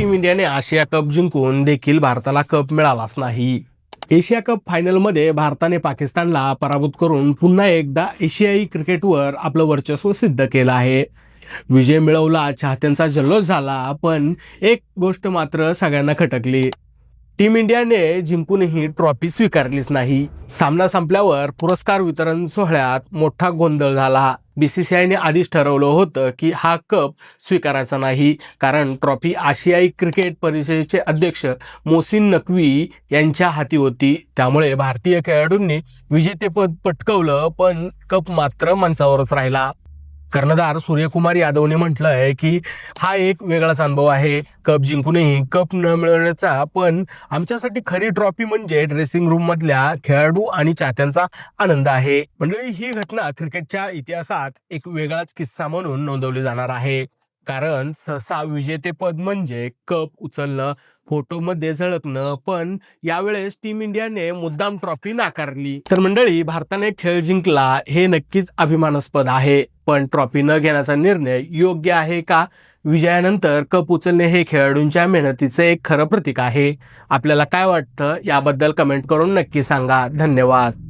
Team इंडियाने आशिया cup जिंकून देखील भारताला कप मिळालाच नाही. एशिया कप फायनलमध्ये भारताने पाकिस्तानला पराभूत करून पुन्हा एकदा एशियाई क्रिकेटवर आपलं वर्चस्व सिद्ध केलं आहे. विजय मिळवला चाहत्यांचा जल्लोष झाला पण एक गोष्ट मात्र सगळ्यांना खटकली. टीम इंडियाने जिंकूनही ट्रॉफी स्वीकारलीच नाही. सामना संपल्यावर पुरस्कार वितरण सोहळ्यात मोठा गोंधळ झाला. बीसीसीआयने आधीच ठरवलं होतं की हा कप स्वीकारायचा नाही. कारण ट्रॉफी आशियाई क्रिकेट परिषदेचे अध्यक्ष मोसिन नकवी यांच्या हाती होती. त्यामुळे भारतीय खेळाडूंनी विजेतेपद पटकवलं पण कप मात्र मंचावरच राहिला. कर्णधार सूर्यकुमार यादवने म्हटलं आहे की हा एक वेगळाच अनुभव आहे. कप जिंकूनही कप न मिळवण्याचा पण आमच्यासाठी खरी ट्रॉफी म्हणजे ड्रेसिंग रूम मधल्या खेळाडू आणि चाहत्यांचा आनंद आहे. मंडळी ही घटना क्रिकेटच्या इतिहासात एक वेगळाच किस्सा म्हणून नोंदवली जाणार आहे. कारण सहसा विजेतेपद म्हणजे कप उचलणं फोटोमध्ये झळकणं पण यावेळेस टीम इंडियाने मुद्दाम ट्रॉफी नाकारली. तर मंडळी भारताने खेळ जिंकला हे नक्कीच अभिमानास्पद आहे. पण ट्रॉफी न घेण्याचा निर्णय योग्य आहे का? विजयानंतर कप उचलणे हे खेळाडूंच्या मेहनतीचं एक खरं प्रतीक आहे. आपल्याला काय वाटतं? याबद्दल कमेंट करून नक्की सांगा. धन्यवाद.